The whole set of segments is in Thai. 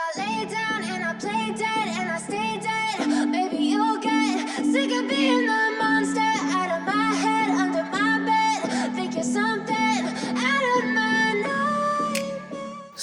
I lay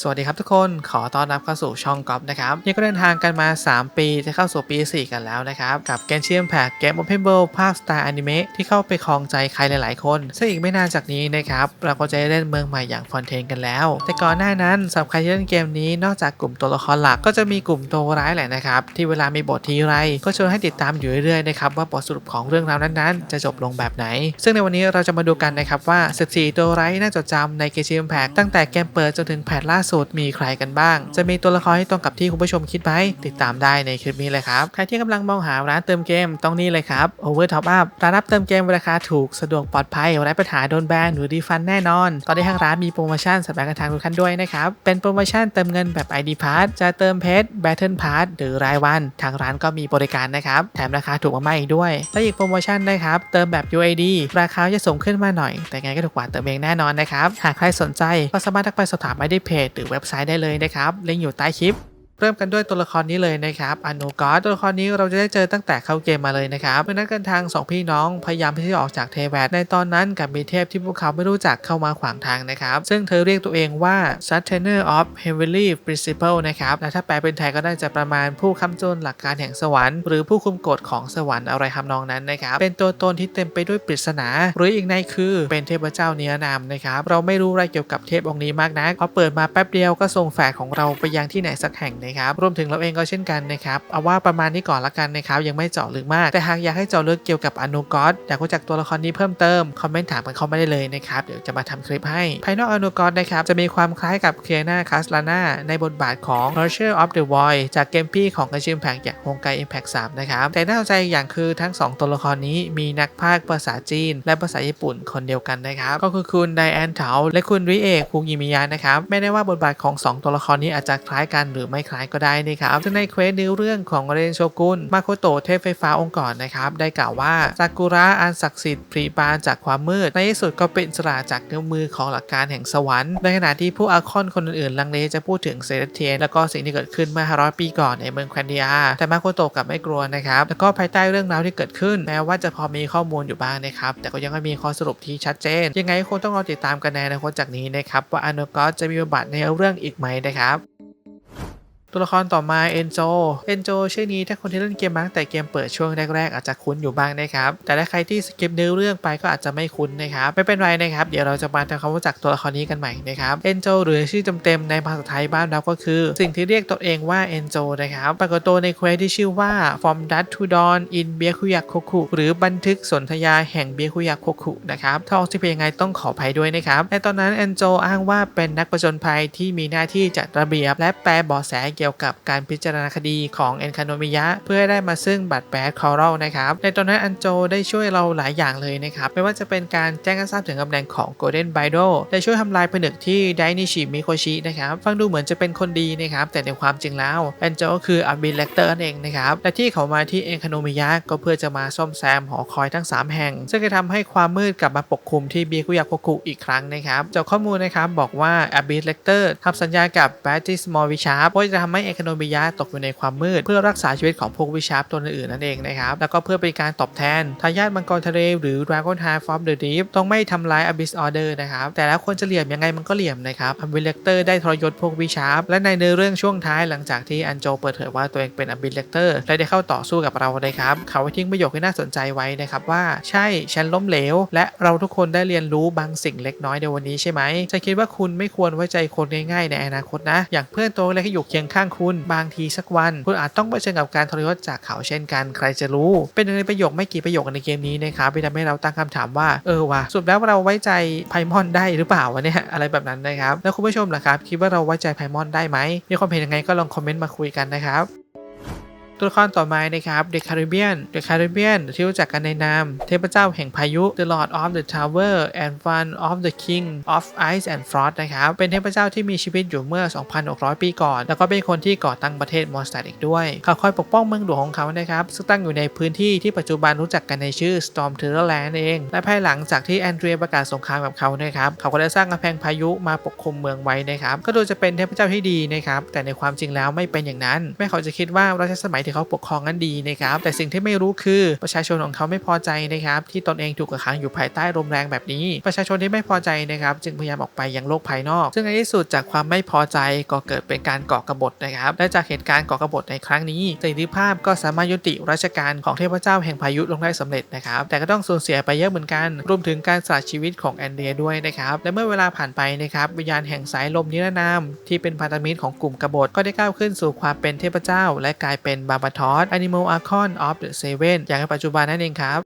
วัสดีครับทุกคนขอต้อนรับเข้าสู่ช่องก๊อฟนะครับนี่ก็เดินทางกันมา 3 ปีจะเข้าสู่ปี 4 กันแล้วนะครับ กับ Genshin Impact เกม Open World ภาค Star Anime ที่เข้าไปครองใจใครหลาย ๆ คน ซึ่งอีกไม่นานจากนี้นะครับ เราก็จะได้เล่นเมืองใหม่อย่างฟอนเทนกันแล้ว แต่ก่อนหน้านั้นสำหรับใครที่เล่นเกมนี้นอกจากกลุ่มตัวละครหลักก็จะมีกลุ่มตัวร้ายแหละนะครับ ที่เวลามีบททีไร ก็ชวนให้ติดตามอยู่เรื่อย ๆ นะครับว่าบทสรุปของเรื่องราวนั้นๆ จะจบลงแบบไหน ซึ่งในวันนี้เราจะมาดูกันนะครับว่า 14 ตัวร้ายน่าจดจำใน Genshin Impact ตั้งแต่เกมเปิดจนถึงแพทล่าสุดมีใครกันบ้าง จะมีตัวละครที่ตรงกับที่คุณผู้ชมคิดไหมติดตามได้ในคลิปนี้เลยครับ ใครที่กำลังมองหาร้านเติมเกมต้องนี่เลยครับ Over Top Up ร้านรับเติมเกมราคาถูกสะดวกปลอดภัยไร้ปัญหาโดนแบนหรือดีฟันแน่นอน ตอนนี้ทางร้านมีโปรโมชั่นสำหรับกระทางทุกท่านด้วยนะครับ เป็นโปรโมชั่นเติมเงินแบบ ID Pass จะเติมเพชร Battle Pass หรือรายวัน ทางร้านก็มีบริการนะครับ แถมราคาถูกมากๆอีกด้วย และอีกโปรโมชั่นนะครับ เติมแบบ UID ราคาจะสูงขึ้นมาหน่อย แต่ไงก็ถูกกว่าเติมเองแน่นอนนะครับ หากใครสนใจก็สามารถทักไปสอบถามได้ที่เพจหรือเว็บไซต์ได้เลยนะครับลิงก์อยู่ใต้คลิป เริ่มกันด้วยตัวละครนี้เลยนะครับอนุกอตัวละครนี้เราจะได้เจอตั้งแต่เข้าเกมมาเลยนะครับเมื่อนักกันทางสองพี่น้องพยายามที่จะออกจากเทแวดในตอนนั้นกับมีเทพที่พวกเขาไม่รู้จักเข้ามาขวางทางนะครับซึ่งเธอเรียกตัวเองว่า Sustainer of Heavenly Principle นะครับและถ้าแปลเป็นไทยก็น่าจะประมาณผู้ค้ำจุนหลักการแห่งสวรรค์หรือผู้คุมกฎของสวรรค์อะไรทำนองนั้นนะครับเป็นตัวตนที่เต็มไปด้วยปริศนา หรืออีกในคือเป็นเทพเจ้าเนื้อนามนะครับเราไม่รู้อะไรเกี่ยวกับเทพองค์นี้มากนักพอเปิดมาแป๊บเดียวก็ส่งแฝดของเราไปยังที่ไหนสักแห่งนะครับรวมถึงเราเองก็เช่นกันนะครับเอาว่าประมาณนี้ก่อนละกันนะครับยังไม่เจาะลึกมากแต่หากอยากให้เจาะลึกเกี่ยวกับอนุกอสอยากรู้จักตัวละครนี้เพิ่มเติมคอมเมนต์ถามกันเข้ามาได้เลยนะครับเดี๋ยวจะมาทำคลิปให้ภายนอกอนุกอสนะครับจะมีความคล้ายกับเคียนาคาสลานาในบทบาทของ r u s h e r of the Void จากเกมพี่ของกระชิมแพงจากโฮงไก Impact 3นะครับแต่น่าสนใจอย่างคือทั้ง 2 ตัวละครนี้มีนักพากย์ภาษาจีน และภาษาญี่ปุ่นคนเดียวกันนะครับก็คือคุณไดแอนเถาและคุณริเอกคุงิมิยะนะครับไม่ได้ว่าบทบาทของ 2 ตัวละครนี้อาจจะคล้ายกันหรือไม่คล้ายก็ได้นะครับซึ่งในเควสในเรื่องของเรนโชกุนมาโคโตะเทพไฟฟ้าองค์ก่อนนะครับได้กล่าวว่าซากุระอันศักดิ์สิทธิ์ปรีปานจากความมืด ในที่สุดก็เป็นสระจากเงื้อมือของหลักการแห่งสวรรค์ในขณะที่ผู้อาคอนคนอื่นๆ ลังเลจะพูดถึงเซเลเทียนแล้วก็สิ่งที่เกิดขึ้นเมื่อ500ปีก่อนในเมืองแควนเดีย แต่มาโคโตะกลับไม่กลัวนะครับแล้วก็ภายใต้เรื่องราวที่เกิดขึ้น แม้ว่าจะพอมีข้อมูลอยู่บ้างนะครับแต่ก็ยังไม่มีข้อสรุปที่ชัดเจน ยังไงคงต้องรอติดตามกันในอนาคตจากนี้นะครับว่าอนุกอจะมีบทบาทในเรื่องอีกไหมนะครับ ตัวละครต่อมาเอนโจเอนโจชื่อนี้ถ้าคนที่เล่นเกมมาตั้งแต่เกมเปิดช่วงแรกๆอาจจะคุ้นอยู่บ้างนะครับ แต่ถ้าใครที่สกิปเนื้อเรื่องไปก็อาจจะไม่คุ้นนะครับ ไม่เป็นไรนะครับ เดี๋ยวเราจะมาทำความรู้จักตัวละครนี้กันใหม่นะครับเอนโจหรือชื่อเต็มๆในภาษาไทยบ้านเราก็คือ สิ่งที่เรียกตัวเองว่าเอนโจนะครับปรากฏตัวในเควสที่ชื่อว่า From Dust to Dawn in b i a k u y a k o k u หรือบันทึกสนธยาแห่งเบียคุยาโคคุนะครับถ้าออกเสียงเพยังไงต้องขออภัยด้วยนะครับในตอนนั้นเอนโจอ้างว่าเป็นนักประจนภัยที่มีหน้าที่จัดระเบียบ และแปลบาะแสเกี่ยวกับการพิจารณาคดีของเอนคาโนมิยะเพื่อให้ได้มาซึ่งบัตรแบดคอรัลนะครับในตอนนั้นอันโจได้ช่วยเราหลายอย่างเลยนะครับไม่ว่าจะเป็นการแจ้งให้ทราบถึงตำแหน่งของโกลเด้นไบโดได้ช่วยทำลายผนึกที่ไดนิชิมิโคชินะครับฟังดูเหมือนจะเป็นคนดีนะครับแต่ในความจริงแล้วอันโจก็คืออาบิเลกเตอร์นั่นเองนะครับและที่เขามาที่เอนคาโนมิยะก็เพื่อจะมาซ่อมแซมหอคอยทั้ง 3 แห่ง ซึ่งจะทำให้ความมืดกลับมาปกคลุมที่เบียคุยาโคคุอีกครั้งนะครับจากข้อมูลนะครับบอกว่าอาบิเลกเตอร์ทำสัญญากับแบตติสมอลวิชาร์ว่าจะทำให้เอคโนมิยะตกอยู่ในความมืด เพื่อรักษาชีวิตของพวกวิชาร์ตัวอื่นนั่นเองนะครับ แล้วก็เพื่อเป็นการตอบแทนทายาทมังกรทะเลหรือ Dragon Heart of the Deep ต้องไม่ทำร้าย Abyss Order นะครับ แต่แล้วคนจะเหลี่ยมยังไงมันก็เหลี่ยมนะครับอัมบิเลกเตอร์ได้ทรยศพวกวิชาร์และในเนื้อเรื่องช่วงท้ายหลังจากที่อันโจเปิดเผยว่าตัวเองเป็นอัมบิเลกเตอร์และได้เข้าต่อสู้กับเราเลยครับเขาทิ้งประโยคที่น่าสนใจไว้นะครับว่าใช่ฉันล้มเหลว และเราทุกคนได้เรียนรู้บางสิ่งเล็กน้อยในวันนี้ใช่ไหมฉันคิดว่าคุณไม่ควรไว้ใจคนง่ายๆในอนาคตนะ อย่างเพื่อนตัวเล็กที่อยู่เคียงข้างคุณ บางทีสักวัน คุณอาจต้องเผชิญกับการทรยศจากเขาเช่นกันใครจะรู้ เป็นหนึ่งในประโยคไม่กี่ประโยคในเกมนี้นะครับที่ทำให้เราตั้งคำถามว่าเออว่ะสุดแล้วเราไว้ใจไพมอนได้หรือเปล่าวะเนี่ยอะไรแบบนั้นนะครับแล้วคุณผู้ชมล่ะครับคิดว่าเราไว้ใจไพมอนได้ไหมมีความเห็นยังไงก็ลองคอมเมนต์มาคุยกันนะครับ ตัวละครต่อมานะครับ The Caribbean The Caribbean ที่รู้จักกันในนาม เทพเจ้าแห่งพายุ The Lord of the Tower and One of the King of Ice and Frost นะครับเป็นเทพเจ้าที่มีชีวิตอยู่เมื่อ 2,600 ปีก่อน แล้วก็เป็นคนที่ก่อตั้งประเทศมอสตัดอีกด้วย เขาคอยปกป้องเมืองหลวงของเขานะครับซึ่งตั้งอยู่ในพื้นที่ที่ปัจจุบันรู้จักกันในชื่อ Storm t e r r o r Land เอง และภายหลังจากที่แอนเดรียประกาศสงครามกับเขานะครับเขาก็ได้สร้างกำแพงพายุมาปกคลุมเมืองไว้นะครับก็ดูจะเป็นเทพเจ้าที่ดีนะครับแต่ในความจริงแล้วไม่เป็นอย่างนั้นแม้เขาจะคิดว่ารัชสมัยที่เขาปกครองนั้นดีนะครับแต่สิ่งที่ไม่รู้คือประชาชนของเขาไม่พอใจนะครับที่ตนเองถูกกักขังอยู่ภายใต้ลมแรงแบบนี้ ประชาชนที่ไม่พอใจนะครับจึงพยายามออกไปยังโลกภายนอก ซึ่งในที่สุดจากความไม่พอใจก็เกิดเป็นการก่อกบฏนะครับและจากเหตุการณ์ก่อกบฏในครั้งนี้เสรีภาพก็สามารถยุติราชการของเทพเจ้าแห่งพายุลงได้สำเร็จนะครับแต่ก็ต้องสูญเสียไปเยอะเหมือนกันรวมถึงการสละชีวิตของแอนเดรียด้วยนะครับและเมื่อเวลาผ่านไปนะครับวิญญาณแห่งสายลมนิรนามที่เป็นพันธมิตรของกลุ่มกบฏก็ได้ก้าวขึ้นสู่ความเป็นเทพเจ้า และกลายเป็นบาบาทอส Animal Archon of the Seven อย่างในปัจจุบันนั่นเองครับ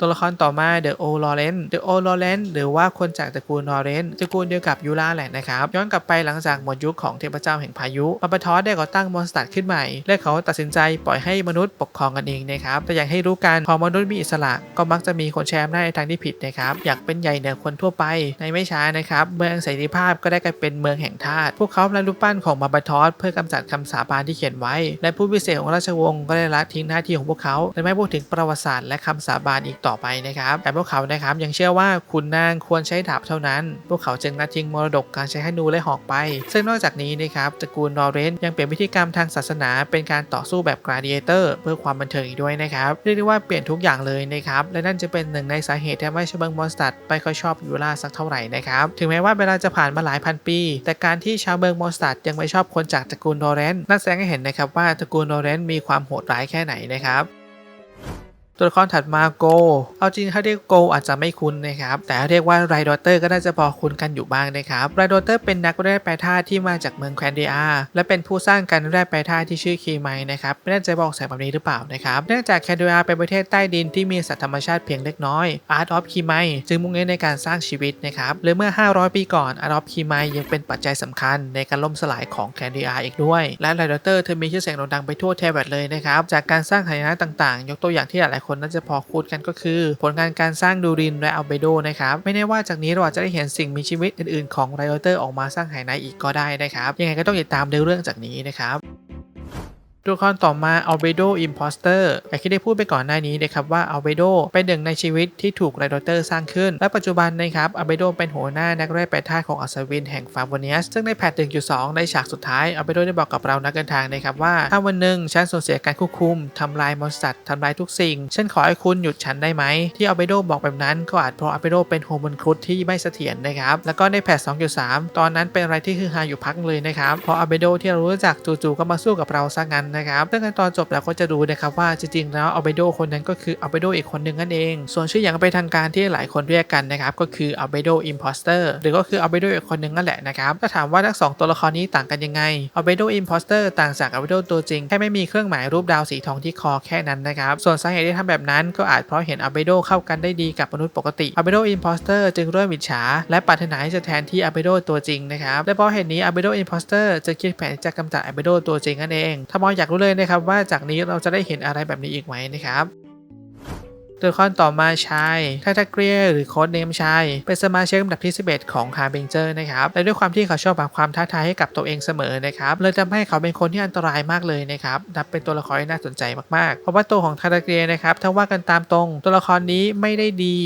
ตัวละครต่อมา The O Lawrence The O Lawrence หรือว่าคนจากตระกูล Lawrence ตระกูลเดียวกับยูราแหละนะครับ ย้อนกลับไปหลังจากหมดยุคของเทพเจ้าแห่งพายุปาปทอสได้ก่อตั้งมอนสเตอร์ขึ้นใหม่ และเขาตัดสินใจปล่อยให้มนุษย์ปกครองกันเองนะครับ แต่อย่างให้รู้กันพอมนุษย์มีอิสระ ก็มักจะมีคนแชร์อำนาจในทางที่ผิดนะครับ อยากเป็นใหญ่เหนือคนทั่วไป ในไม่ช้านะครับเมืองเสรีภาพก็ได้กลายเป็นเมืองแห่งทาส พวกเขาและรูปปั้นของมาบาทอสเพื่อกำจัดคำสาบานที่เขียนไว้ และผู้พิเศษของราชวงศ์ก็ได้ละทิ้งหน้าที่ของพวกเขาและไม่พูดถึงประวัติศาสตร์และคำสาบานอีกต่อไปนะครับแต่พวกเขานะครับยังเชื่อว่าขุนนางควรใช้ดาบเท่านั้น พวกเขาจึงละทิ้งมรดกการใช้ธนูและหอกไป ซึ่งนอกจากนี้นะครับตระกูลนอร์เรนยังเปลี่ยนพิธีกรรมทางศาสนา เป็นการต่อสู้แบบกราดิเอเตอร์เพื่อความบันเทิงอีกด้วยนะครับเรียกได้ว่าเปลี่ยนทุกอย่างเลยนะครับและนั่นจะเป็นหนึ่งในสาเหตุที่ทำให้ชเมืองมอนสตัดไม่ค่อยชอบยูราสักเท่าไหร่นะครับถึงแม้ว่าเวลาจะผ่านมาหลายพันปี แต่การที่ชาวเมืองมอนสตัดยังไม่ชอบคนจากตระกูลนอร์เรนนั่นแสดงให้เห็นนะครับว่าตระกูลนอร์เรนมีความโหดร้ายแค่ไหนนะครับ ตัวละครถัดมาโก เอาจริงถ้าเรียกโกอาจจะไม่คุ้นนะครับ แต่ถ้าเรียกว่าไรดอเตอร์ก็น่าจะพอคุ้นกันอยู่บ้างนะครับไรดอเตอร์เป็นนักแร่แปรธาตุที่มาจากเมืองแควนเดียและเป็นผู้สร้างการแร่แปรธาตุที่ชื่อคีไมนะครับไม่แน่ใจบอกแสงแบบนี้หรือเปล่านะครับ เนื่องจากแควนเดียเป็นประเทศใต้ดินที่มีสัตว์ธรรมชาติเพียงเล็กน้อย Art of คีไมจึงมุ่งเน้นในการสร้างชีวิตนะครับหรือเมื่อ 500 ปีก่อน Art of คีไมยังเป็นปัจจัยสำคัญในการล่มสลายของแควนเดียอีกด้วย และไรดอเตอร์เธอมีชื่อเสียงโด่งดังไปทั่วเทเวตเลยนะครับจากการสร้างหายนะต่างๆ ยกตัวอย่างที่หลายคนน่าจะพอคุ้นกันก็คือ ผลงานการสร้างดูรินและอัลเบโดนะครับไม่แน่ว่าจากนี้เราอาจจะได้เห็นสิ่งมีชีวิตอื่นๆของไรโอเตอร์ออกมาสร้างหายนอีกก็ได้นะครับยังไงก็ต้องติดตามในเรื่องจากนี้นะครับ ตัวละครต่อมา Albedo Imposter อย่างที่ได้พูดไปก่อนหน้านี้นะครับว่า Albedo เป็นหนึ่งในชีวิตที่ถูกไรดอเตอร์สร้างขึ้น และปัจจุบันนะครับ Albedo เป็นหัวหน้านักแร่แปรธาตุของอัศวินแห่งฟา v วเนียสซึ่งในแพท1.2 ในฉากสุดท้าย Albedo ได้บอกกับเรานักเดินทางนะครับว่า ถ้าวันหนึ่งฉันสูญเสียการควบคุมทำลายมอนสเตอร์ทำลายทุกสิ่ง ฉันขอให้คุณหยุดฉันได้ไหม ที่ Albedo บอกแบบนั้นก็อาจเพราะ Albedo เป็นโฮมอนครุฑที่ไม่เสถียรนะครับแล้วก็ในแพท2.3 ตอนนั้นเป็นอะไรที่คือฮาอยู่พักเลยนะครับเพราะ Albedo ที่เรารู้จักจู่ๆก็มาสู้กับเราซะงั้นนะครับซึ่งในตอนจบแล้วก็จะรู้นะครับว่าจริงๆแล้วอัลเบโดคนนั้นก็คืออัลเบโดอีกคนหนึ่งนั่นเอง ส่วนชื่ออย่างเป็นทางการที่หลายคนเรียกกันนะครับก็คืออัลเบโดอิมพอสเตอร์หรือก็คืออัลเบโดอีกคนหนึ่งนั่นแหละนะครับถ้าถามว่าทั้งสองตัวละครนี้ต่างกันยังไงอัลเบโดอิมพอสเตอร์ต่างจากอัลเบโดตัวจริงแค่ไม่มีเครื่องหมายรูปดาวสีทองที่คอแค่นั้นนะครับส่วนสาเหตุที่ทำแบบนั้นก็อาจเพราะเห็นอัลเบโดเข้ากันได้ดีกับมนุษย์ปกติอัลเบโดอิมพอสเตอร์จึงเริ่มอิจฉาและปรารถนาที่จะแทนที่อัลเบโดตัวจริงนะครับและเพราะเหตุนี้อัลเบโดอิมพอสเตอร์จะคิดแผนจะกำจัดอัลเบโดตัวจริงนั่นเองถ้ามองอยากรู้เลยนะครับว่าจากนี้เราจะได้เห็นอะไรแบบนี้อีกไหมนะครับตัวละครต่อมาชายทาตาเกรียหรือโค้ดเนมชาย เป็นสมาชิกลำดับที่ 11 ของฮาร์เบงเจอร์นะครับ และด้วยความที่เขาชอบหาความท้าทายให้กับตัวเองเสมอนะครับเลยทำให้เขาเป็นคนที่อันตรายมากเลยนะครับนับเป็นตัวละครที่น่าสนใจมากๆ เพราะว่าตัวของทาตาเกรียนะครับถ้าว่ากันตามตรง ตัวละครนี้ไม่ได้ดี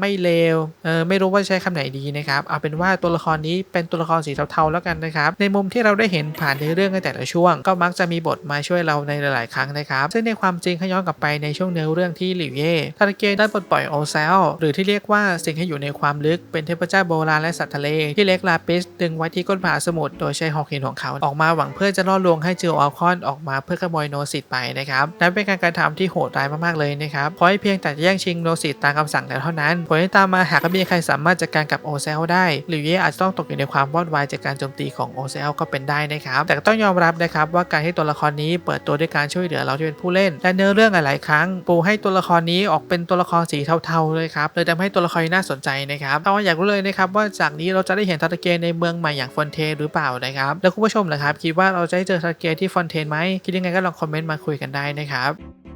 ไม่เลวเออไม่รู้ว่าใช้คำไหนดีนะครับเอาเป็นว่าตัวละครนี้เป็นตัวละครสีเทาๆแล้วกันนะครับในมุมที่เราได้เห็นผ่านในเรื่องในแต่ละช่วง ก็มักจะมีบทมาช่วยเราในหลายๆ ครั้งนะครับซึ่งในความจริงถ้ย้อนกลับไปในช่วงเนื้อเรื่องที่หลิวเย่ทาตาเกรียได้ปลดปล่อยโอเซลหรือที่เรียกว่าสิ่งที่อยู่ในความลึกเป็นเทพเจ้าโบราณและสัตว์ทะเลที่เล็กลาปิสดึงไว้ที่ก้นมหาสมุทรโดยใช้หอกหินของเขาออกมาหวังเพื่อจะล่อลวงให้จิวอัลคอนออกมาเพื่อขโมยโนสิตไปนะครับนั่นเป็นการกระทำที่โหดร้ายมากๆเลยนะครับเพราะเพียงแต่แย่งชิงโนสิตตามคำสั่งแต่เท่านั้นผลที่ตามมาหากไม่มีใครสามารถจัดการกับโอเซลได้ หรือเย่อาจจะต้องตกอยู่ในความวอดวายจากการโจมตีของโอเซลก็เป็นได้นะครับ แต่ต้องยอมรับนะครับว่าการที่ตัวละครนี้เปิดตัวด้วยการช่วยเหลือเราที่เป็นผู้เล่น และเนื้อเรื่องหลาย ๆ ครั้ง ปูให้ตัวละครนี้ออกเป็นตัวละครสีเทา ๆ เลยครับเลยทำให้ตัวละครน่าสนใจนะครับถ้าว่าอยากรู้เลยนะครับว่าจากนี้เราจะได้เห็นทาร์เกในเมืองใหม่อย่างฟอนเทนหรือเปล่านะครับ แล้วคุณผู้ชมล่ะครับคิดว่าเราจะได้เจอทาร์เกที่ฟอนเทนไหมคิดยังไงก็ลองคอมเมนต์มาคุยกันได้นะครับ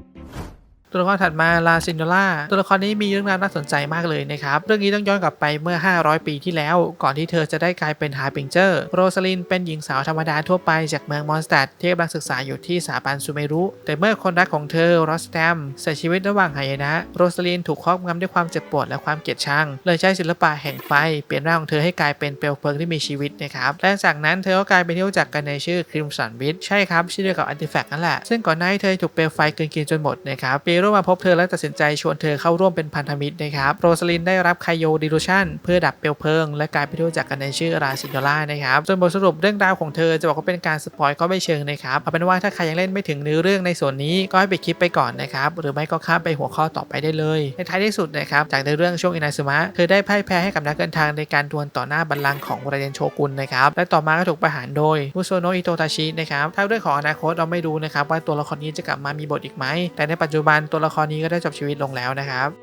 ตัวละครถัดมาลาซินโดล่าตัวละครนี้มีเรื่องราวน่าสนใจมากเลยนะครับ เรื่องนี้ต้องย้อนกลับไปเมื่อ 500 ปีที่แล้ว ก่อนที่เธอจะได้กลายเป็นฮาร์ปิงเจอร์ โรสลินเป็นหญิงสาวธรรมดาทั่วไปจากเมืองมอนสตัดที่กำลังศึกษาอยู่ที่สถาบันซูเมรุ แต่เมื่อคนรักของเธอรอสแตมเสียชีวิตระหว่างหายนะ โรสลินถูกครอบงำด้วยความเจ็บปวดและความเกลียดชัง เลยใช้ศิลปะแห่งไฟเปลี่ยนร่างของเธอให้กลายเป็นเปลวเพลิงที่มีชีวิตนะครับและจากนั้นเธอก็กลายเป็นที่รู้จักกันในชื่อครีมสันวิทใช่ครับชื่อเดียวกับอันติแฟกนั่นแหละซึ่งก่อนหน้าเธอถูกเปลวไฟกลืนกินจนหมดนะครับเปโรมาพบเธอและตัดสินใจชวนเธอเข้าร่วมเป็นพันธมิตรนะครับโรสลินได้รับไคโยดิลูชันเพื่อดับเปลวเพลิง และกลายเป็นที่รู้จักกันในชื่อราซินโดล่านะครับส่วนบทสรุปเรื่องราวของเธอจะบอกว่าเป็นการสปอยก็ไม่เชิงนะครับเอาเป็นว่าถ้าใครยังเล่นไม่ถึงเนื้อเรื่องในส่วนนี้ก็ให้ไปคลิปไปก่อนนะครับหรือไม่ก็ข้ามไปหัวข้อต่อไปได้เลย ในท้ายที่สุดนะครับจากในเรื่องช่วงอินาซึมะเธอได้พ่ายแพ้ให้กับนักเดินทางในการดวลต่อหน้าบัลลังก์ของราเดนโชกุนนะครับและต่อมาก็ถูกประหารโดยมุโซโนอิโตทาชินะครับถ้าเรื่องของอนาคตเราไม่รู้นะครับว่าตัวละครนี้จะกลับมามีบทอีกไหมแต่ในปัจจุบันตัวละครนี้ก็ได้จบชีวิตลงแล้วนะครับ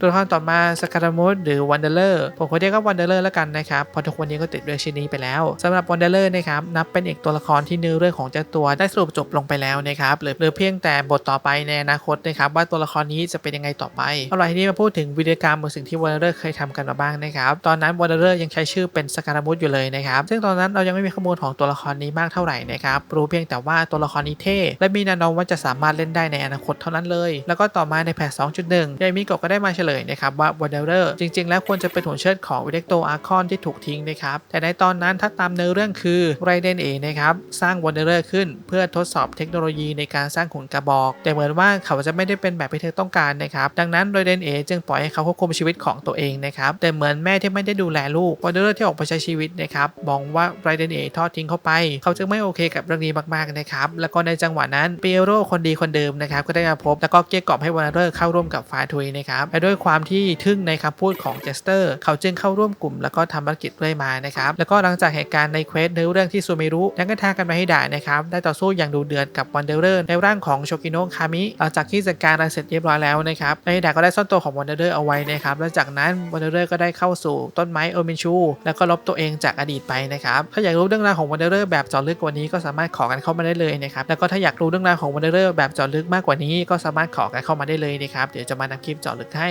ตัวละครต่อมาสกา a มุ d หรือวันเดอร์เลอร์ผมขอเรียกว่าวันเดอร์เลอร์แล้วกันนะครับเพราะทุกวันนี้ก็ติดเรื่องชิ้นนี้ไปแล้วสำหรับวันเดอร์เลอร์นะครับนับเป็นอีกตัวละครที่เนื้อเรื่องของเจ้าตัวได้สรุปจบลงไปแล้วนะครับหลือเพียงแต่บทต่อไปในอนาคตนะครับว่าตัวละครนี้จะเป็นยังไงต่อไปเอาล่ะทีนี้มาพูดถึงวิดีกรรมบนสิ่งที่วันเดอร์เลอร์เคยทำกันมาบ้างนะครับตอนนั้นวันเดอร์เลอร์ยังใช้ชื่อเป็นสกา a มุ d อยู่เลยนะครับซึ่งตอนนั้นเรายังไม่มีข้อมูลของตัวละครนี้มากเท่าไหร่นะครับรู้เพียงแต่ว่าตัวละครนี้เท่และมีแนวโน้มว่าจะสามารถเล่นได้ในอนาคตเท่านั้นเลย แล้วก็ต่อมาในแพท2.1ยามิโกะก็ได้มาเฉลยนะครับว่า w a n d e r e r จริง ๆ แล้วควรจะเป็นหุ่นเชิดของวิเล็กโตอาร์คอนที่ถูกทิ้งนะครับแต่ในตอนนั้นถ้าตามเนื้อเรื่องคือไรเดนเอนะครับสร้าง w a n d e r e r ขึ้น เพื่อทดสอบเทคโนโลยีในการสร้างหุ่นกระบอก แต่เหมือนว่าเขาจะไม่ได้เป็นแบบที่เธอต้องการนะครับดังนั้นไรเดนเอจึงปล่อยให้เขาควบคุมชีวิตของตัวเองนะครับแต่เหมือนแม่ที่ไม่ได้ดูแลลูก w a n d e r e r ที่ออกไปใช้ชีวิตนะครับมองว่าไรเดนเอทอดทิ้งเขาไป เขาจึงไม่โอเคกับเรื่องนี้มากๆนะครับแล้วก็ในจังหวะนั้นเปียโรคนดีคนเดิมนะครับก็ได้มาพบแล้วก็เกลี้ยกล่อมให้วาร์เนอร์เข้าร่วมกับฟาทุยนะครับและด้วยความที่ทึ่งในคำพูดของเจสเตอร์ เขาจึงเข้าร่วมกลุ่มแล้วก็ทำภารกิจเรื่อยมานะครับ แล้วก็หลังจากเหตุการณ์ในเควสในเรื่องที่ซูเมรุยังกระทากันมาให้ได้นะครับ ได้ต่อสู้อย่างดูเดือดกับวันเดอร์ในร่างของโชกิโนะคามิ หลังจากที่จัดการอะเสร็จเรียบร้อยแล้วนะครับในดาก็ได้ซ่อนตัวของวันเดอร์เอาไว้นะครับ และจากนั้นวันเดอร์ก็ได้เข้าสู่ต้นไม้โอมินชู แล้วก็ลบตัวเองจากอดีตไปนะครับ ถ้าอยากรู้เรื่องราวของวันเดอร์แบบเจาะลึกกว่านี้ก็สามารถขอกันเข้ามาได้เลยนะครับ แล้วก็ถ้าอยากรู้เรื่องราวของวันเดอร์แบบเจาะลึกมากกว่านี้ก็สามารถขอกันเข้ามาได้เลยนะครับ เดี๋ยวจะมานำคลิปเจาะลึกให้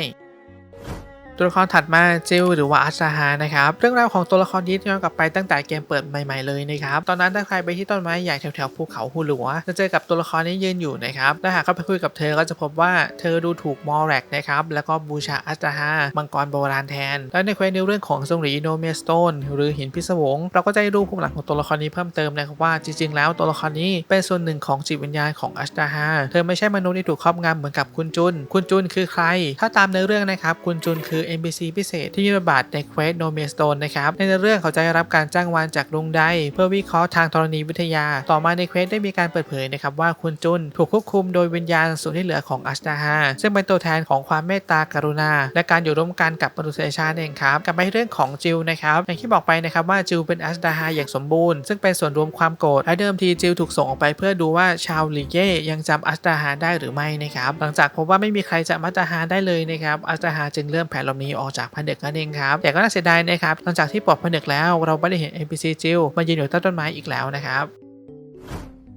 ตัวละครถัดมาจิลหรือว่าอัชราฮานะครับเรื่องราวของตัวละครนี้ย้อนกลับไปตั้งแต่เกมเปิดใหม่ๆเลยนะครับตอนนั้นถ้าใครไปที่ต้นไม้ใหญ่แถวๆภูเขาฮูหลัวจะเจอกับตัวละครนี้ยืนอยู่นะครับและหากเข้าไปคุยกับเธอก็จะพบว่าเธอดูถูกมอแรกนะครับแล้วก็บูชาอัชราฮามังกรโบราณแทน แล้วในเควสในเรื่องของทรงหรีโนเมสโตนหรือหินพิศวงเราก็จะได้รู้ภูมิหลังของตัวละครนี้เพิ่มเติมนะครับว่าจริงๆ แล้วตัวละครนี้เป็นส่วนหนึ่งของจิตวิญญาณของอัชราฮาเธอไม่ใช่มนุษย์ที่ถูกครอบงำเหมือนกับคุณจุน คุณจุนคือใคร ถ้าตามในเรื่องนะครับคุณจุนคือ NPC พิเศษที่มีบทบาทในเควสโนเมสโตนนะครับ ในเรื่องเขาจะได้รับการจ้างวานจากลุงไดเพื่อวิเคราะห์ทางธรณีวิทยา ต่อมาในเควสได้มีการเปิดเผยนะครับว่าคุณจุนถูกควบคุมโดยวิญญาณส่วนที่เหลือของอัชดาฮาซึ่งเป็นตัวแทนของความเมตตากรุณา และการอยู่ร่วมกันกับมนุษยชาติเองครับกลับไปที่เรื่องของจิลนะครับอย่างที่บอกไปนะครับว่าจิลเป็นอัชดาฮาอย่างสมบูรณ์ซึ่งเป็นส่วนรวมความโกรธและเดิมทีจิลถูกส่งออกไปเพื่อดูว่าชาวลีเย่ยังจำอัชดาฮาได้หรือไม่นะครับหลังจากพบว่าไม่มีใครจำอัชดาฮาได้เลยนะครับอัชดาฮาจึงเริ่มแผ่หลหนีออกจากผนึกนั่นเองครับแต่ก็น่าเสียดายนะครับหลังจากที่ปลดผนึกแล้วเราไม่ได้เห็น NPC จิลมายืนอยู่ใต้ต้นไม้อีกแล้วนะครับ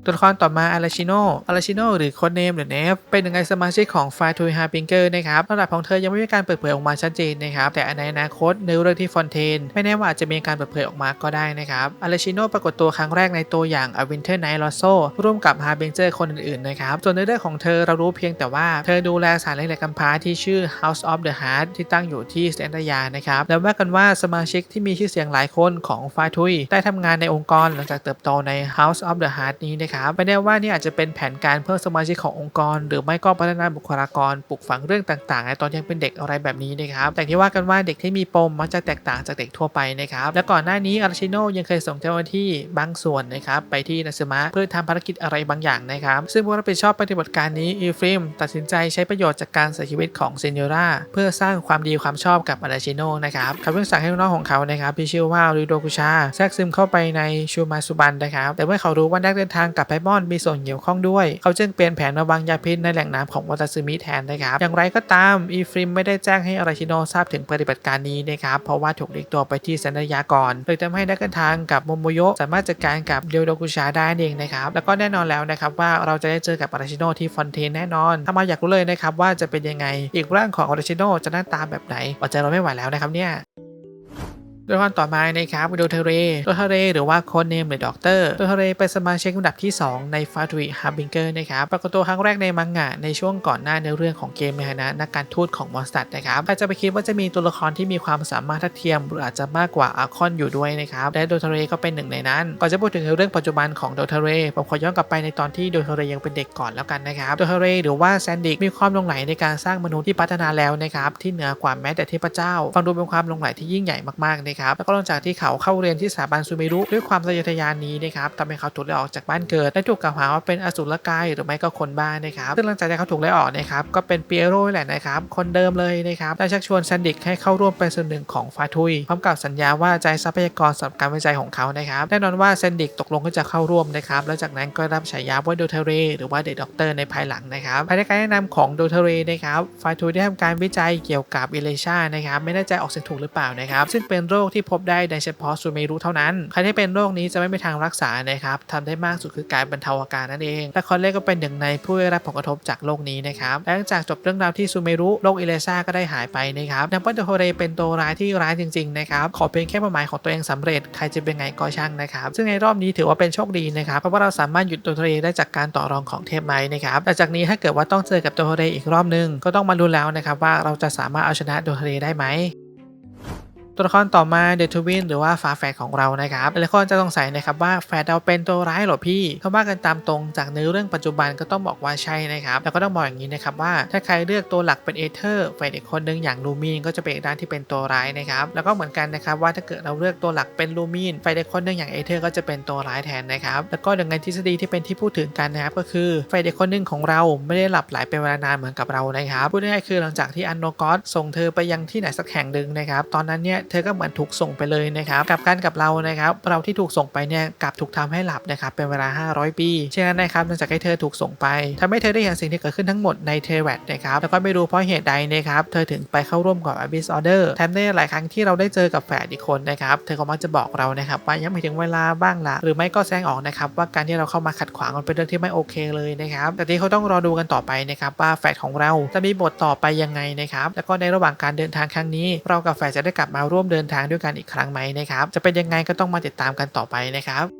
ตัวละครต่อมาอาราชิโนอาราชิโนหรือโคดเนมหรือเนฟเป็นหนึ่งในสมาชิกของไฟทูฮาปิงเกอร์นะครับระดับของเธอยังไม่มีการเปิดเผยออกมาชัดเจนนะครับ แต่ในอนาคตในเรื่องที่ฟอนเทนไม่แน่ว่าอาจจะมีการเปิดเผยออกมาก็ได้นะครับอาราชิโนปรากฏตัวครั้งแรกในตัวอย่าง A Winter Night l o s s o ร่วมกับฮาบิงเจอร์คนอื่นๆนะครับ ส่วนในเรื่องของเธอเรารู้เพียงแต่ว่าเธอดูแลสารเล็กๆกำพร้าที่ชื่อ House of the Heart ที่ตั้งอยู่ที่สแตนดยานะครับและว่ากันว่าสมาชิกที่มีชื่อเสียงหลายคนของไฟทุยได้ทำงานในองค์กรหลังจากเติบโตใน House of the Heart นี้นะครับไม่แน่ว่านี่อาจจะเป็นแผนการเพิ่มสมาชิกขององค์กร หรือไม่ก็พัฒนาบุคลากรปลูกฝังเรื่องต่างๆในตอนยังเป็นเด็กอะไรแบบนี้นะครับแต่ที่ว่ากันว่าเด็กที่มีปมมักจะแตกต่างจากเด็กทั่วไปนะครับและก่อนหน้านี้อาราชิโนยังเคยส่งเจ้าหน้าที่บางส่วนนะครับไปที่นาซึมะเพื่อทำภารกิจอะไรบางอย่างนะครับซึ่งผู้รับผิดชอบปฏิบัติการนี้อีฟริมตัดสินใจใช้ประโยชน์จากการเสียชีวิตของเซนโยราเพื่อสร้างความดีความชอบกับอาราชิโนนะครับเขาเพิ่งสั่งให้น้องของเขานะครับที่ชื่อว่าริโดกุชาแทรกซึมเข้าไปในชูมาสุบันนะครับแต่เมื่อเขารู้ว่านักเดินทางกบไพมอนมีส่วนเกี่ยวข้องด้วย เขาจึงเปลี่ยนแผนมาวางยาพิษในแหล่งน้ำของวัตสึมิแทนนะครับ อย่างไรก็ตามอีฟริมไม่ได้แจ้งให้อาราชิโนทราบถึงปฏิบัติการนี้นะครับ เพราะว่าถูกเรียกตัวไปที่สัญญาก่อนเลยทำให้นักเดินทางกับโมโมโยะสามารถจัดการกับเดียวโดกุชาได้เองนะครับ แล้วก็แน่นอนแล้วนะครับว่าเราจะได้เจอกับอาราชิโนที่ฟอนเทนแน่นอน ถ้ามาอยากรู้เลยนะครับว่าจะเป็นยังไง อีกร่างของอาราชิโนจะหน้าตาแบบไหนอดใจเราไม่ไหวแล้วนะครับเนี่ย โดยคนต่อมานะครับโดเทเรโดเทเรหรือว่าโคนเนมหรือด็อกเตอร์โดเทเรเป็นสมาชิกลำดับที่ 2 ในฟาทริฮาร์บิงเกอร์นะครับปรากฏตัวครั้งแรกในมังงะในช่วงก่อนหน้าในเรื่องของเกมในฐานะนักการทูตของมอนสตัดนะครับใครจะไปคิดว่าจะมีตัวละครที่มีความสามารถทัดเทียม หรืออาจจะมากกว่าอาคอนอยู่ด้วยนะครับและโดเทเรก็เป็นหนึ่งในนั้นก่อนจะพูดถึงเรื่องปัจจุบันของโดเทเรผมขอย้อนกลับไปในตอนที่โดเทเรยังเป็นเด็กก่อนแล้วกันนะครับโดเทเรหรือว่าแซนดิกมีความลงใหลในการสร้างมนุษย์ที่พัฒนาแล้วนะครับที่เหนือกว่าแม้แต่เทพเจ้า ฟังดูเป็นความลงใหลที่ยิ่งใหญ่มากๆนะครับแล้วก็หลังจากที่เขาเข้าเรียนที่สถาบันซูเมรุด้วยความทะเยอทะยานนี้นะครับทำให้เขาถูกไล่ออกจากบ้านเกิดและถูกกล่าวหาว่าเป็นอสุรกายหรือไม่ก็คนบ้านะครับซึ่งหลังจากที่เขาถูกไล่ออกนะครับก็เป็นเปียโร่แหละนะครับคนเดิมเลยนะครับได้ชักชวนแซนดิกให้เข้าร่วมเป็นส่วนหนึ่งของฟาทุยพร้อมกับสัญญาว่าจะให้ทรัพยากรสำหรับการวิจัยของเขานะครับแน่นอนว่าแซนดิกตกลงที่จะเข้าร่วมนะครับแล้วจากนั้นก็รับฉายาว่าโดเทเรหรือว่าเดอะด็อกเตอร์ในภายหลังนะครับภายในการแนะนำของโดเทเรนะครับฟาทุยได้ทำการวิจัยเกี่ยวกับอิเลชานะครับไม่แน่ใจออกเสียงถูกหรือเปล่านะครับซึ่งเป็นโรคที่พบได้ในเฉพาะซูเมรุเท่านั้น ใครที่เป็นโรคนี้จะไม่มีทางรักษานะครับทำได้มากสุดคือการบรรเทาอาการนั่นเองและคอนเล่ก็เป็นหนึ่งในผู้ได้รับผลกระทบจากโรคนี้นะครับหลังจากจบเรื่องราวที่ซูเมรุโรคอิเลซ่าก็ได้หายไปนะครับนับว่าโดโฮเรเป็นตัวร้ายที่ร้ายจริงๆนะครับขอเพียงแค่เป้าหมายของตัวเองสำเร็จใครจะเป็นไงก็ช่างนะครับซึ่งในรอบนี้ถือว่าเป็นโชคดีนะครับเพราะว่าเราสามารถหยุดโดโฮเรได้จากการต่อรองของเทพไม้นะครับแต่จากนี้ถ้าเกิดว่าต้องเจอกับโดโฮเรอีกรอบนึงก็ต้องมาดูแล้วนะครับว่าเราจะสามารถเอาชนะโดโฮเรได้ไหม ตัวละครต่อมาเดทวินหรือว่าฝาแฝดของเรานะครับหลายคนจะสงสัยนะครับว่าแฝดเราเป็นตัวร้ายเหรอพี่เขาว่ากันตามตรงจากเนื้อเรื่องปัจจุบันก็ต้องบอกว่าใช่นะครับแล้วก็ต้องบอกอย่างนี้นะครับว่าถ้าใครเลือกตัวหลักเป็นเอเธอร์แฝดอีกคนนึงอย่างลูมีนก็จะเป็นด้านที่เป็นตัวร้ายนะครับแล้วก็เหมือนกันนะครับว่าถ้าเกิดเราเลือกตัวหลักเป็นลูมีนแฝดอีกคนนึงอย่างเอเธอร์ก็จะเป็นตัวร้ายแทนนะครับแล้วก็หนึ่งในทฤษฎีที่เป็นที่พูดถึงกันนะครับก็คือแฝดอีกคนนึงของเราไม่ได้หลับไหลเป็นเวลานานเหมือนกับเรานะครับพูดง่ายๆคือหลังจากที่อันโนกอสส่งเธอไปยังที่ไหนสักแห่งหนึ่งนะครับตอนนั้นเนี่ยเธอก็เหมือนถูกส่งไปเลยนะครับกลับกันกับเรานะครับเราที่ถูกส่งไปเนี่ยกลับถูกทำให้หลับนะครับเป็นเวลา 500 ปีฉะนั้นนะครับหลังจากให้เธอถูกส่งไปทำให้เธอได้เห็นสิ่งที่เกิดขึ้นทั้งหมดในเทเวตนะครับแล้วก็ไม่รู้เพราะเหตุใดนะครับเธอถึงไปเข้าร่วมกับ Abyss Order แถมในหลายครั้งที่เราได้เจอกับแฝดอีกคนนะครับเธอก็มักจะบอกเรานะครับว่ายังไม่ถึงเวลาบ้างละหรือไม่ก็แซงออกนะครับว่าการที่เราเข้ามาขัดขวางมันเป็นเรื่องที่ไม่โอเคเลยนะครับแต่ที่เขาต้องรอดูกันต่อไปนะครับว่าแฝดของเราจะมีบทต่อไปยังไงนะครับแล้วก็ในระหว่างการเดินทางครั้งนี้ เรากับแฝดจะได้กลับมาร่วมเดินทางด้วยกันอีกครั้งไหมนะครับ จะเป็นยังไงก็ต้องมาติดตามกันต่อไปนะครับ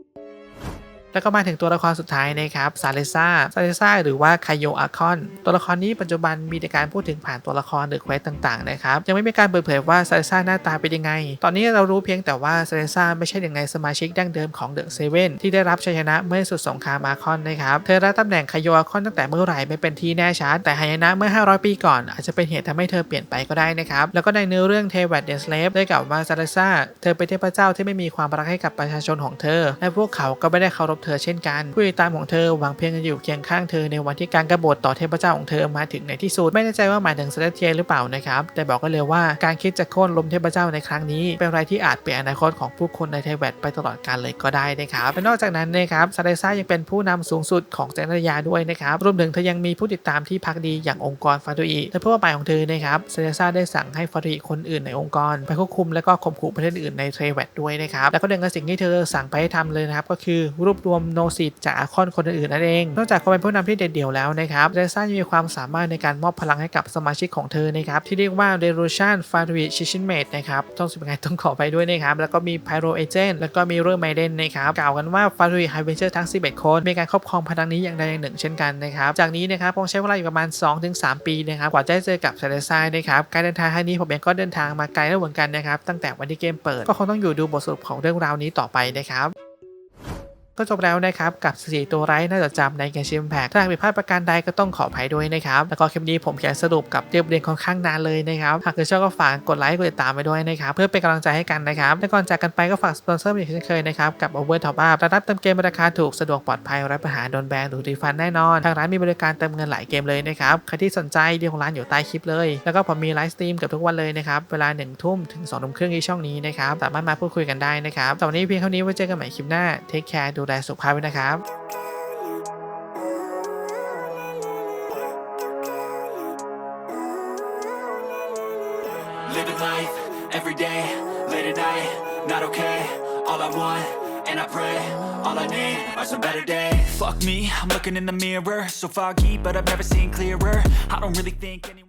แล้วก็มาถึงตัวละครสุดท้ายนะครับซาเลซ่าซาเลซ่าหรือว่าคายโยอาคอน ตัวละครนี้ปัจจุบันมีแต่การพูดถึงผ่านตัวละครหรือเควสต่างๆนะครับยังไม่มีการเปิดเผยว่าซาเลซ่าหน้าตาเป็นยังไง ตอนนี้เรารู้เพียงแต่ว่าซาเลซ่าไม่ใช่หนึ่งในสมาชิกดั้งเดิมของเดอะเซเว่นที่ได้รับชัยชนะเมื่อสุดสงครามอาคอนนะครับเธอรับตำแหน่งคายโยอาคอนตั้งแต่เมื่อไหร่ไม่เป็นที่แน่ชัดแต่หายนะเมื่อ 500 ปีก่อน อาจจะเป็นเหตุทำให้เธอเปลี่ยนไปก็ได้นะครับแล้วก็ในเนื้อเรื่องเทวัตเดนสเลฟได้กล่าวว่าซาเลซ่าเธอเป็นเทพเจ้าที่ไม่มีความรักให้กับประชาชนของเธอและพวกเขาก็ไม่ได้เคารพเธอเช่นกัน ผู้ติดตามของเธอหวังเพียงจะอยู่เคียงข้างเธอในวันที่การกบฏต่อเทพเจ้าของเธอมาถึงในที่สุด ไม่แน่ใจว่าหมายถึงเซเลสเทียหรือเปล่านะครับ แต่บอกก็เลยว่าการคิดจะโค่นล้มเทพเจ้าในครั้งนี้ เป็นอะไรที่อาจเปลี่ยนอนาคตของผู้คนในเทเวตไปตลอดกาลเลยก็ได้นะครับและนอกจากนั้นนะครับซาเดซ่ายังเป็นผู้นำสูงสุดของเจนยาด้วยนะครับรวมถึงเธอยังมีผู้ติดตามที่พักดีอย่างองค์กรฟาตุอีและเพื่อหมายของเธอนะครับซาเดซ่าได้สั่งให้ฟาตุอีคนอื่นในองค์กร ไปควบคุมและก็ข่มขู่ประเทศอื่นในเทเวตด้วยนะครับแล้วก็หนึ่งสิ่งที่เธอสั่งไปให้ทำเลยนะครับก็คือรวบรววมโนซิตจากอาคอนคนอื่นๆนั่นเอง นอกจากความเป็นผู้นำที่เด็ดเดี่ยวแล้วนะครับเดซ่ายังมีความสามารถในการมอบพลังให้กับสมาชิกของเธอนะครับที่เรียกว่า d e r u s i a n f a r i c h i s h i n m a t e นะครับต้องสุดไงต้องขอไปด้วยนะครับแล้วก็มี Pyro Agent แล้วก็มีเรื่องไมเดนนะครับกล่าวกันว่า f a r i c h i v e n t u r e ทั้ง 11 คนมีการครอบครองพลังนี้อย่างใดอย่างหนึ่งเช่นกันนะครับจากนี้นะครับคงใช้เวลาอยู่ประมาณ 2-3 ปีนะครับกว่าจะเจอกับเซลซ่านะครับการเดินทางครั้งนี้ผมเองก็เดินทางมาไกลแล้วเหมือนกันนะครับตั้งแต่วันที่เกมเปิดก็คงต้องอยู่ดูบทสรุปของเรื่องราวนี้ต่อไปนะครับ ก็จบแล้วนะครับกับสถิติตัวไร้น่าจดจำในเกมชิมแพกถ้าหากผิดพลาดประการใดก็ต้องขออภัยด้วยนะครับแล้วก็คลิปนี้ผมเขียนสรุปกับเรียบเรียงค่อนข้างนานเลยนะครับหากคุณชอบก็ฝากกดไลค์กดติดตามไปด้วยนะครับเพื่อเป็นกำลังใจให้กันนะครับและก่อนจากกันไปก็ฝากสปอนเซอร์อีกเช่นเคยนะครับกับ Over Top Up ระดับเติมเกมราคาถูกสะดวกปลอดภัยไร้ปัญหาโดนแบนหรือรีฟันแน่นอนทางร้านมีบริการเติมเงินหลายเกมเลยนะครับใครที่สนใจดีของร้านอยู่ใต้คลิปเลย แล้วก็ผมมีไลฟ์สตรีมเกือบทุกวันเลยนะครับเวลา1นึ่ทุ่มถึง2องทุ่มครึ่งที่ช่องนี้นะครับสามารถมาพูดคุยกันได้นะครับสำหรับวันนี้เพียงเท่านี้ไว้เจอกันใหม่คลิปหน้าเทคแคร์ดูแลสุขภาพไว้นะครับ Living life every day, late at night, not okay. All I want, and I pray, all I need are some better days. Fuck me, I'm looking in the mirror, so foggy, but I've never seen clearer. I don't really think anyone.